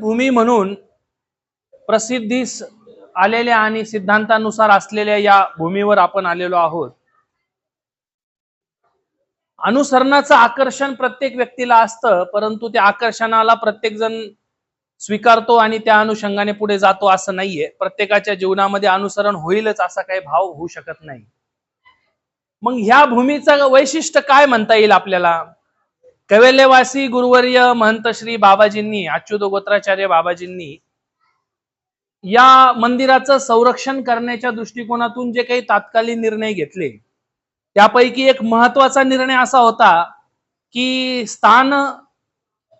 भूमी म्हणून प्रसिद्धीस आलेल्या आणि सिद्धांतानुसार असलेल्या या भूमीवर आपण आलेलो आहोत. अनुसरणाचं आकर्षण प्रत्येक व्यक्तीला असतं परंतु त्या आकर्षणाला प्रत्येक जण स्वीकारतो आणि त्या अनुषंगाने पुढे जातो असं नाहीये. प्रत्येकाच्या जीवनामध्ये अनुसरण होईलच असा काही भाव होऊ शकत नाही. मग ह्या भूमीचं वैशिष्ट्य काय म्हणता येईल आपल्याला? कैवल्यवासी गुरुवर्य महंत श्री बाबाजींनी अच्युत गोत्राचार्य बाबाजींनी या मंदिराचं संरक्षण करण्याच्या दृष्टिकोनातून जे काही तात्कालीन निर्णय घेतले त्यापैकी एक महत्त्वाचा निर्णय असा होता की स्थान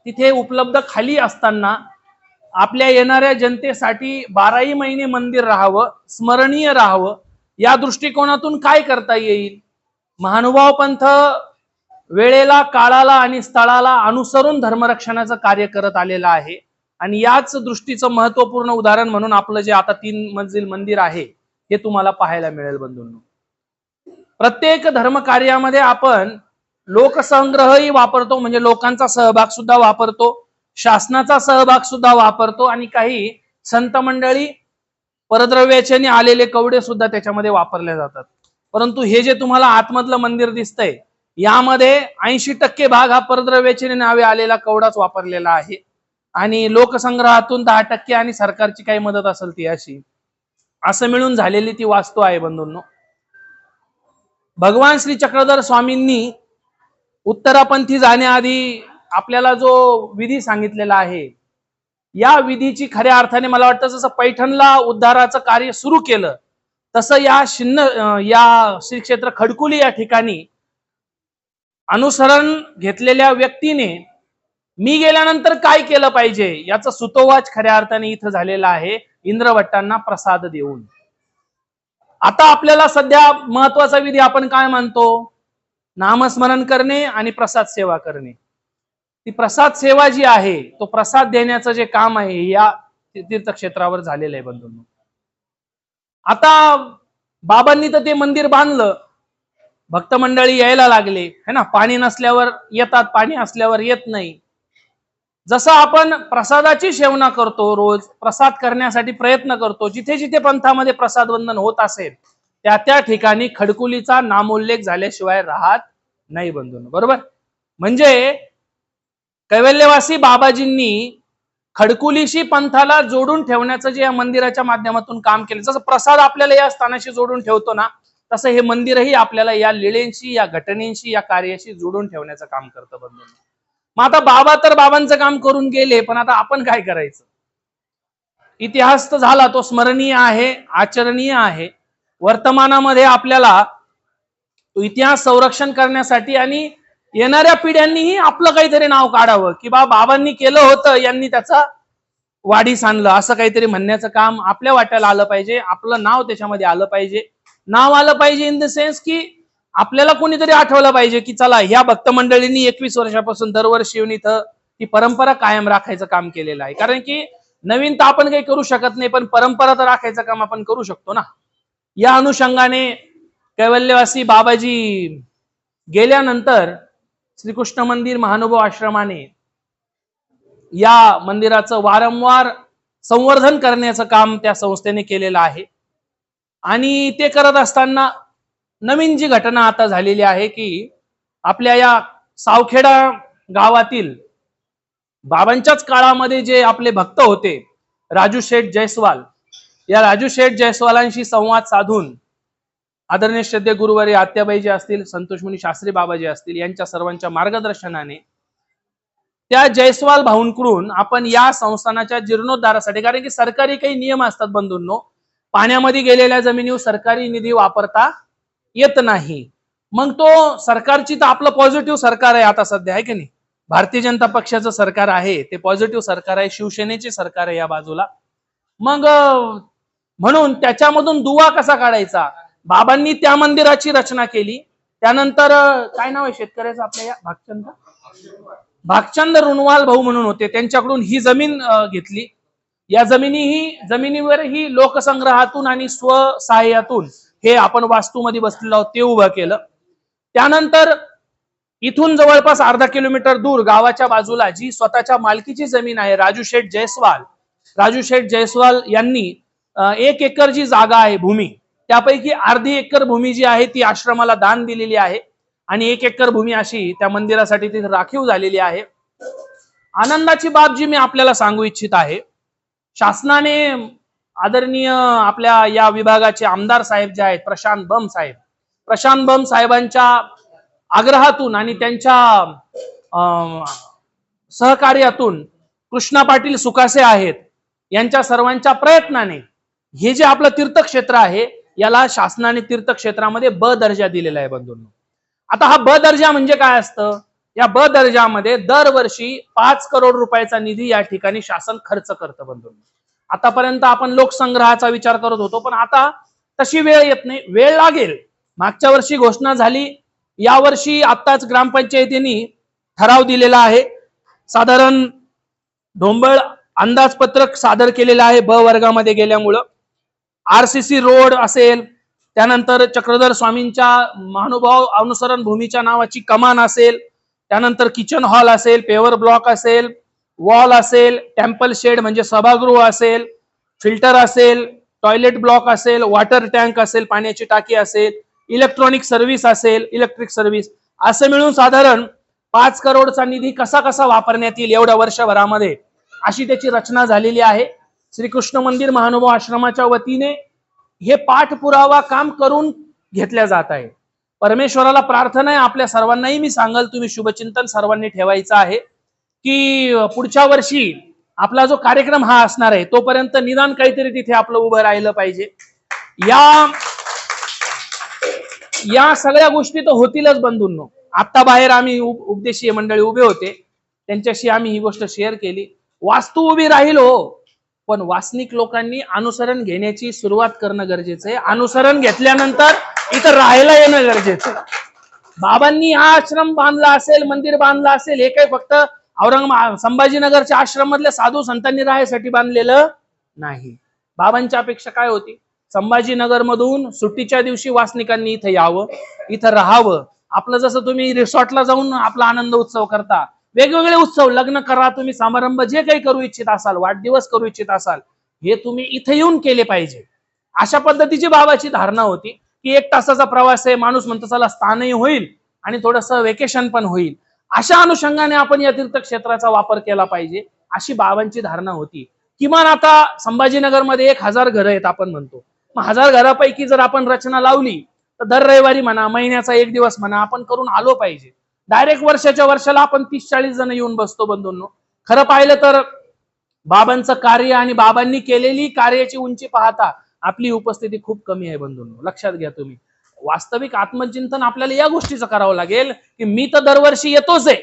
तिथे उपलब्ध खाली असताना आपल्या येणाऱ्या जनतेसाठी बाराही महिने मंदिर राहावं स्मरणीय राहावं या दृष्टिकोनातून काय करता येईल? महानुभाव पंथ वेळेला काळाला आणि स्थळाला अनुसरून धर्मरक्षणाचं कार्य करत आलेलं आहे. आणि याच दृष्टीचं महत्त्वपूर्ण उदाहरण म्हणून आपलं जे आता तीन मंजिल मंदिर आहे हे तुम्हाला पाहायला मिळेल बंधूंनो. प्रत्येक धर्म कार्यामध्ये आपण लोकसंग्रहही वापरतो म्हणजे लोकांचा सहभाग सुद्धा वापरतो शासनाचा सहभाग सुद्धा वापरतो आणि काही संत मंडळी परद्रव्याचे आलेले कवडे सुद्धा त्याच्यामध्ये वापरले जातात. परंतु हे जे तुम्हाला आतमधलं मंदिर दिसतंय यामध्ये ऐंशी टक्के भाग हा परद्रव्याचे नावे आलेला कवडाच वापरलेला आहे. आणि लोकसंग्रहातून दहा टक्के आणि सरकारची काही मदत असेल ती अशी. असं मिळून झालेली ती वास्तू आहे बंधूंनो. भगवान श्री चक्रधर स्वामींनी उत्तरापंथी जाण्याआधी आपल्याला जो विधी सांगितलेला आहे या विधीची खऱ्या अर्थाने मला वाटतं जसं पैठणला उद्धाराचं कार्य सुरू केलं तसं या शिन्न या श्री क्षेत्र खडकुली या ठिकाणी अनुसरण घेतलेल्या व्यक्तीने मी गेल्यानंतर काय केलं पाहिजे याचा सुतोवाच खऱ्या अर्थाने इथं झालेला आहे. इंद्रभट्टांना प्रसाद देऊन. आता आपल्याला सध्या महत्त्वाचा विधी आपण काय मानतो? नामस्मरण करणे आणि प्रसाद सेवा करणे. ती प्रसाद सेवा जी आहे तो प्रसाद देण्याचं जे काम आहे या तीर्थक्षेत्रावर झालेलं आहे बंधूंनो. आता बाबांनी तर ते मंदिर बांधलं भक्त मंडळी यायला लागले है ना? पाणी नसल्यावर येतात पाणी असल्यावर येत नाही. जसं आपण प्रसादाची सेवना करतो रोज प्रसाद करण्यासाठी प्रयत्न करतो जिथे जिथे पंथामध्ये प्रसाद वंदन होत असेल त्या त्या ठिकाणी खडकुलीचा नामोल्लेख झाल्याशिवाय राहत नाही बंधून. बरोबर? म्हणजे कैवल्यवासी बाबाजींनी खडकुलीशी पंथाला जोडून ठेवण्याचं जे या मंदिराच्या माध्यमातून काम केलं जसं प्रसाद आपल्याला या स्थानाशी जोडून ठेवतो ना तसं हे मंदिरही आपल्याला या लिळेंशी या घटनेशी या कार्याशी जोडून ठेवण्याचं काम करतं बंधूंनो मग आता बाबा तर बाबांचं काम करून गेले पण आता आपण काय करायचं? इतिहास तर झाला तो स्मरणीय आहे आचरणीय आहे. वर्तमानामध्ये आपल्याला तो इतिहास संरक्षण करण्यासाठी आणि येणाऱ्या पिढ्यांनीही आपलं काहीतरी नाव काढावं की बा बाबांनी केलं होतं यांनी त्याचा वाढीस आणलं. असं काहीतरी म्हणण्याचं काम आपल्या वाट्याला आलं पाहिजे आपलं नाव त्याच्यामध्ये आलं पाहिजे. नाव आलं पाहिजे इन द सेन्स की आपल्याला कोणीतरी आठवलं पाहिजे की चला ह्या भक्त मंडळींनी एकवीस वर्षापासून दरवर्षी येऊन इथं ती परंपरा कायम राखायचं काम केलेलं आहे. कारण की नवीन तर आपण काही करू शकत नाही पण परंपरा तर राखायचं काम आपण करू शकतो ना. या अनुषंगाने कैवल्यवासी बाबाजी गेल्यानंतर श्रीकृष्ण मंदिर महानुभव आश्रमाने या मंदिराचं वारंवार संवर्धन करण्याचं काम त्या संस्थेने केलेलं आहे. आणि ते करत असताना नवीन जी घटना आता झालेली आहे की आपल्या या सावखेडा गावातील बाबांच्याच काळामध्ये जे आपले भक्त होते राजू शेठ जयस्वाल या राजू शेठ जयस्वालांशी संवाद साधून आदरणीय श्रद्धे गुरुवारी आत्याबाई जे असतील संतोषमुनी शास्त्री बाबा जे असतील यांच्या सर्वांच्या मार्गदर्शनाने त्या जयस्वाल भाऊंकडून आपण या संस्थानाच्या जीर्णोद्धारासाठी कारण की सरकारी काही नियम असतात बंधूंनो पाण्यामध्ये गेलेल्या जमिनीवर सरकारी निधी वापरता येत नाही. मग तो सरकारची तर आपलं पॉझिटिव्ह सरकार आहे आता सध्या आहे की नाही? भारतीय जनता पक्षाचं सरकार आहे ते पॉझिटिव्ह सरकार आहे शिवसेनेचे सरकार आहे या बाजूला. मग म्हणून त्याच्यामधून दुवा कसा काढायचा? बाबांनी त्या मंदिराची रचना केली. त्यानंतर काय नाव आहे शेतकऱ्याचं आपल्या या? भागचंद? भागचंद रुणवाल भाऊ म्हणून होते. त्यांच्याकडून ही जमीन घेतली. या जमिनी ही जमिनीवर ही लोकसंग्रहातून आणि स्वसहाय्यातून हे आपण वास्तूमध्ये बसलेलो आहोत ते उभं केलं. त्यानंतर इथून जवळपास अर्धा किलोमीटर दूर गावाच्या बाजूला जी स्वतःच्या मालकीची जमीन आहे राजू शेठ जयस्वाल राजू शेठ जयस्वाल यांनी एक एकर जी जागा आहे भूमी त्यापैकी अर्धी एकर भूमी जी आहे ती आश्रमाला दान दिलेली आहे आणि एक एकर भूमी अशी त्या मंदिरासाठी तिथे राखीव झालेली आहे. आनंदाची बाब जी मी आपल्याला सांगू इच्छित आहे शासनाने आदरणीय आपल्या या विभागाचे आमदार साहेब जे आहेत प्रशांत बम साहेब. प्रशांत बम साहेबांच्या आग्रहातून आणि त्यांच्या अं, सहकार्यातून कृष्णा पाटील सुकासे आहेत यांच्या सर्वांच्या प्रयत्नाने हे जे आपलं तीर्थक्षेत्र आहे याला शासनाने तीर्थक्षेत्रामध्ये ब दर्जा दिलेला आहे बंधूंना. आता हा ब दर्जा म्हणजे काय असतं? या ब दर्जामध्ये दरवर्षी पाच करोड रुपयाचा निधी या ठिकाणी शासन खर्च करतं बंधू आतापर्यंत आपण लोकसंग्रहाचा विचार करत होतो पण आता तशी वेळ येत नाही वेळ लागेल. मागच्या वर्षी घोषणा झाली यावर्षी आत्ताच ग्रामपंचायतीने ठराव दिलेला आहे. साधारण ढोंबळ अंदाजपत्रक सादर केलेलं आहे ब वर्गामध्ये गेल्यामुळं. आरसीसी रोड असेल त्यानंतर चक्रधर स्वामींच्या महानुभाव अनुसरण भूमीच्या नावाची कमान असेल त्यानंतर किचन हॉल असेल पेवर ब्लॉक असेल वॉल असेल टेम्पल शेड म्हणजे सभागृह असेल फिल्टर असेल टॉयलेट ब्लॉक असेल वॉटर टँक असेल पाण्याची टाकी असेल इलेक्ट्रॉनिक सर्व्हिस असेल इलेक्ट्रिक सर्व्हिस असं मिळून साधारण पाच करोडचा निधी कसा कसा वापरण्यात येईल एवढ्या वर्षभरामध्ये अशी त्याची रचना झालेली आहे. श्रीकृष्ण मंदिर महानुभाव आश्रमाच्या वतीने हे पाठपुरावा काम करून घेतल्या जात आहे. परमेश्वराला प्रार्थना आहे. आपल्या सर्वांनाही मी सांगाल तुम्ही शुभचिंतन सर्वांनी ठेवायचं आहे की पुढच्या वर्षी आपला जो कार्यक्रम हा असणार आहे तोपर्यंत निदान काहीतरी तिथे आपलं उभं राहिलं पाहिजे. या या सगळ्या गोष्टी तर होतीलच बंधूंनो. आता बाहेर आम्ही उप- उपदेशीय मंडळी उभे होते. त्यांच्याशी आम्ही ही गोष्ट शेअर केली. वास्तू उभी राहील हो पण वासनिक लोकांनी अनुसरण घेण्याची सुरुवात करणं गरजेचं आहे. अनुसरण घेतल्यानंतर इथं राहायला येणं गरजेचं. बाबांनी हा आश्रम बांधला असेल मंदिर बांधलं असेल हे काही फक्त औरंगाबाद संभाजीनगरच्या आश्रम मधल्या साधू संतांनी राहायसाठी बांधलेलं नाही. बाबांची अपेक्षा काय होती? संभाजीनगर मधून सुट्टीच्या दिवशी वासनिकांनी इथं यावं इथं राहावं. आपलं जसं तुम्ही रिसॉर्टला जाऊन आपला आनंद उत्सव करता वेगवेगळे उत्सव लग्न करा तुम्ही समारंभ जे काही करू इच्छित असाल वाढदिवस करू इच्छित असाल हे तुम्ही इथे येऊन केले पाहिजे. अशा पद्धतीची बाबाची धारणा होती. की एक तासाचा प्रवास आहे माणूस म्हणतो चला स्थानही होईल आणि थोडस वेकेशन पण होईल. अशा अनुषंगाने आपण या तीर्थक्षेत्राचा वापर केला पाहिजे अशी बाबांची धारणा होती. किमान आता संभाजीनगरमध्ये एक हजार घरं आहेत आपण म्हणतो. मग हजार घरापैकी जर आपण रचना लावली तर दर रविवारी म्हणा महिन्याचा एक दिवस म्हणा आपण करून आलो पाहिजे. डायरेक्ट वर्षाच्या वर्षाला आपण तीस चाळीस जण येऊन बसतो बंधूंनो. खरं पाहिलं तर बाबांचं कार्य आणि बाबांनी केलेली कार्याची उंची पाहता आपली उपस्थिती खूप कमी आहे बंधूंनो. लक्षात घ्या तुम्ही. वास्तविक आत्मचिंतन आपल्याला या गोष्टीचं करावं लागेल की मी तर दरवर्षी येतोच आहे.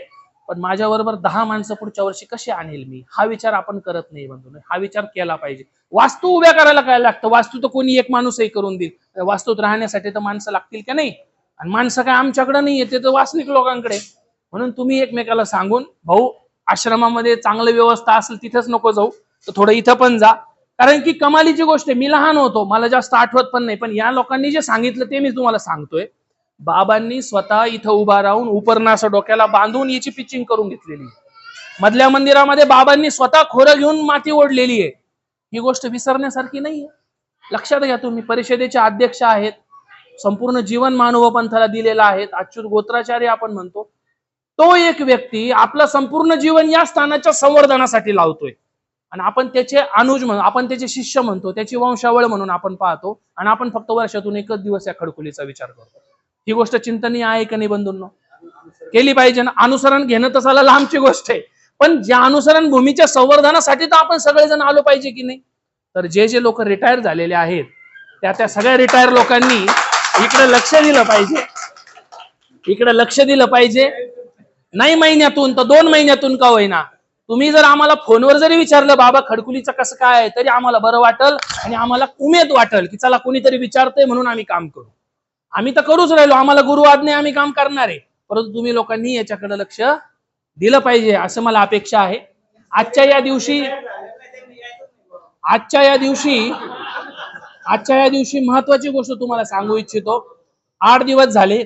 पण माझ्या बरोबर दहा माणसं पुढच्या वर्षी कशी आणेल मी? हा विचार आपण करत नाही बंधूंनो. हा विचार केला पाहिजे. वास्तू उभ्या करायला काय लागतं? वास्तू तर कोणी एक माणूसही करून देईल. वास्तूत राहण्यासाठी तर माणसं लागतील का नाही? आणि माणसं काय आमच्याकडे नाही येते तर वासनिक लोकांकडे. म्हणून तुम्ही एकमेकाला सांगून भाऊ आश्रमामध्ये चांगली व्यवस्था असेल तिथेच नको जाऊ. तर थोडं इथं पण जा. कारण की कमालीची गोष्ट आहे. मी लहान होतो. मला जास्त आठवत पण नाही. पण या लोकांनी जे सांगितलं ते मी तुम्हाला सांगतोय. बाबांनी स्वतः इथं उभा राहून उपरणास असं डोक्याला बांधून याची पिचिंग करून घेतलेली मधल्या मंदिरामध्ये बाबांनी स्वतः खोरं घेऊन माती ओढलेली आहे. ही गोष्ट विसरण्यासारखी नाहीये. लक्षात घ्या तुम्ही परिषदेचे अध्यक्ष आहेत. संपूर्ण जीवन मानव पंथाला दिलेला आहेत. अच्युत गोत्राचार्य आपण म्हणतो. तो एक व्यक्ती आपलं संपूर्ण जीवन या स्थानाच्या संवर्धनासाठी लावतोय. आणि आपण त्याचे अनुज म्हणून आपण त्याचे शिष्य म्हणतो त्याची वंशावळ म्हणून आपण पाहतो आणि आपण फक्त वर्षातून एकच दिवस या खडकुलीचा विचार करतो. ही गोष्ट चिंतनीय आहे का नाही बंधूंनो? केली पाहिजे ना. अनुसरण घेणं तसाला लांबची गोष्ट आहे. पण ज्या अनुसरण भूमीच्या संवर्धनासाठी तर आपण सगळेजण आलो पाहिजे की नाही? तर जे जे लोक रिटायर झालेले आहेत त्या त्या सगळ्या रिटायर लोकांनी इकडे लक्ष दिलं पाहिजे. इकडे लक्ष दिलं पाहिजे. नाही महिन्यातून तर दोन महिन्यातून का होईना? तुम्ही जर आम्हाला फोनवर जरी विचारलं बाबा खडकुलीचं कसं काय आहे? तरी आम्हाला बरं वाटल आणि आम्हाला उमेद वाटल की चला कोणीतरी विचारतंय म्हणून आम्ही काम करू. आम्ही तर करूच राहिलो. आम्हाला गुरु आज्ञा आम्ही काम करणार आहे. परंतु तुम्ही लोकांनी याच्याकडे लक्ष दिलं पाहिजे असं मला अपेक्षा आहे. आजच्या या दिवशी आजच्या या दिवशी आजच्या या दिवशी महत्वाची गोष्ट तुम्हाला सांगू इच्छितो. आठ दिवस झाले.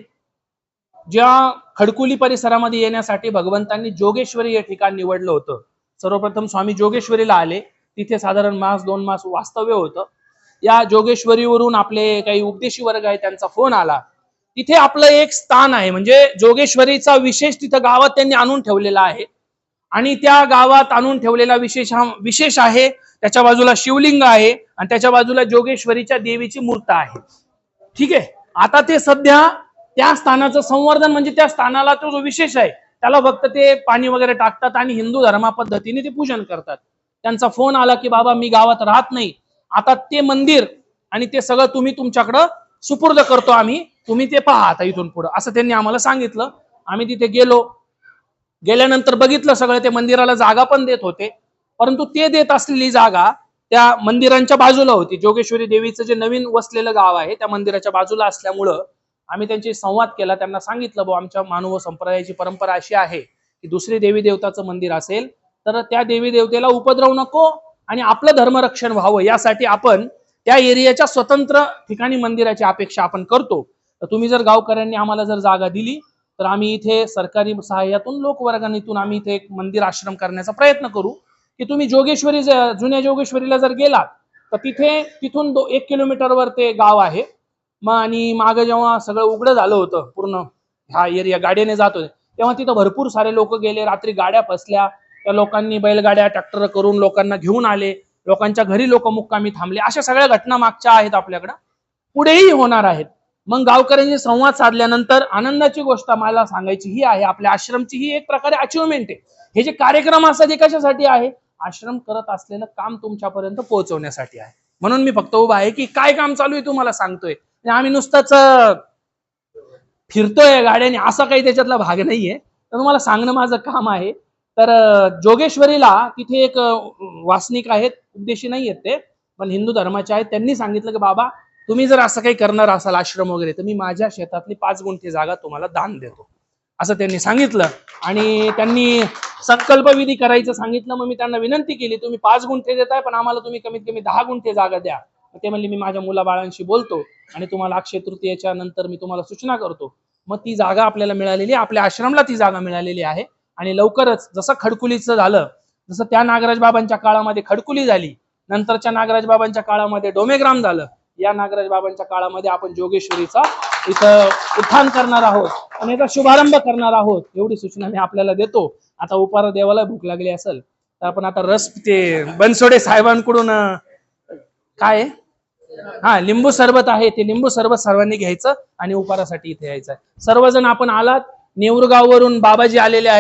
ज्या खडकुली परिसरामध्ये येण्यासाठी भगवंतांनी जोगेश्वरी हे ठिकाण निवडलं होतं. सर्वप्रथम स्वामी जोगेश्वरीला आले. तिथे साधारण मास दोन मास वास्तव्य होतं. या जोगेश्वरीवरून आपले काही उपदेशी वर्ग आहे त्यांचा फोन आला. तिथे आपलं एक स्थान आहे म्हणजे जोगेश्वरीचा विशेष तिथं गावात त्यांनी आणून ठेवलेला आहे. आणि त्या गावात आणून ठेवलेला विशेष हा विशेष आहे त्याच्या बाजूला शिवलिंग आहे आणि त्याच्या बाजूला जोगेश्वरीच्या देवीची मूर्त आहे. ठीक आहे? आता ते सध्या त्या स्थानाचं संवर्धन म्हणजे त्या स्थानाला तो जो विशेष आहे त्याला फक्त ते पाणी वगैरे टाकतात आणि हिंदू धर्मा पद्धतीने ते पूजन करतात. त्यांचा फोन आला की बाबा मी गावात राहत नाही. आता ते मंदिर आणि ते सगळं तुम्ही तुमच्याकडं सुपूर्द करतो आम्ही. तुम्ही ते पहा आता इथून पुढं. असं त्यांनी आम्हाला सांगितलं. आम्ही तिथे गेलो. गेल्यानंतर बघितलं सगळं. ते मंदिराला जागा पण देत होते. परंतु ते देत असलेली जागा त्या मंदिरांच्या बाजूला होती. जोगेश्वरी देवीचं जे नवीन वसलेलं गाव आहे त्या मंदिराच्या बाजूला असल्यामुळं आम्ही त्यांची संवाद केला त्यांना सांगितलं भाऊ आमच्या मानव संप्रदायाची परंपरा अशी आहे की दुसरी देवी देवताचं मंदिर असेल तर त्या देवी देवतेला उपद्रव नको आणि आपलं धर्मरक्षण व्हावं. यासाठी आपण त्या एरियाच्या स्वतंत्र ठिकाणी मंदिराची अपेक्षा आपण करतो. तर तुम्ही जर गावकऱ्यांनी आम्हाला जर जागा दिली तर आम्ही इथे सरकारी सहाय्यातून लोकवर्गणीतून आम्ही इथे एक मंदिर आश्रम करण्याचा प्रयत्न करू. की तुम्ही जोगेश्वरी जुन्या जोगेश्वरीला जर गेलात तर तिथे तिथून दो एक किलोमीटरवर ते गाव आहे. मग आणि मागं जेव्हा सगळं उघडं झालं होतं पूर्ण हा एरिया गाडीने जात होते तेव्हा तिथं भरपूर सारे लोक गेले रात्री गाड्या फसल्या त्या लोकांनी बैलगाड्या ट्रॅक्टर करून लोकांना घेऊन आले लोकांच्या घरी लोक मुक्कामी थांबले अशा सगळ्या घटना मागच्या आहेत आपल्याकडं. पुढेही होणार आहेत. मग गावकऱ्यांशी संवाद साधल्यानंतर आनंदाची गोष्ट मला सांगायची ही आहे आपल्या आश्रमची ही एक प्रकारे अचिव्हमेंट आहे. हे जे कार्यक्रम असतात हे कशासाठी आहे? आश्रम करत असलेलं काम तुमच्यापर्यंत पोहोचवण्यासाठी आहे. म्हणून मी फक्त उभा आहे की काय काम चालू आहे तुम्हाला सांगतोय. आम्ही नुसतंच फिरतोय गाड्याने असा काही त्याच्यातला भाग नाहीये. तर तुम्हाला सांगणं माझं काम आहे. तर जोगेश्वरीला तिथे एक वासनिक आहेत उपदेशी नाही आहेत ते पण हिंदू धर्माचे आहेत. त्यांनी सांगितलं की बाबा तुम्ही जर असं काही करणार असाल आश्रम वगैरे तर मी माझ्या शेतातली पाच गुंठे जागा तुम्हाला दान देतो. असं त्यांनी सांगितलं. आणि त्यांनी संकल्पविधी करायचं सांगितलं. मग मी त्यांना विनंती केली तुम्ही पाच गुंठे देताय पण आम्हाला तुम्ही कमीत कमी दहा गुंठे जागा द्या. ते म्हणले मी माझ्या मुलाबाळांशी बोलतो आणि तुम्हाला अक्षय तृतीयेच्या नंतर मी तुम्हाला सूचना करतो. मग ती जागा आपल्याला मिळालेली आपल्या आश्रमला ती जागा मिळालेली आहे. आणि लवकरच जसं खडकुलीचं झालं जसं त्या नागराज बाबांच्या काळामध्ये खडकुली झाली नंतरच्या नागराज बाबांच्या काळामध्ये डोमेग्राम झालं या नागराज बाबांच्या काळामध्ये आपण जोगेश्वरीचा इथं उत्थान करणार आहोत आणि याचा शुभारंभ करणार आहोत एवढी सूचना मी आपल्याला देतो. आता उपहार देवाला भूक लागली असेल तर आपण आता रस ते बनसोडे साहेबांकडून काय? हा लिंबू सरबत आहे ते लिंबू सरबत सर्वांनी घ्यायचं आणि उपारासाठी इथे यायचं सर्वजण आपण आलात नेवरगाववरून बाबाजी आलेले आहेत.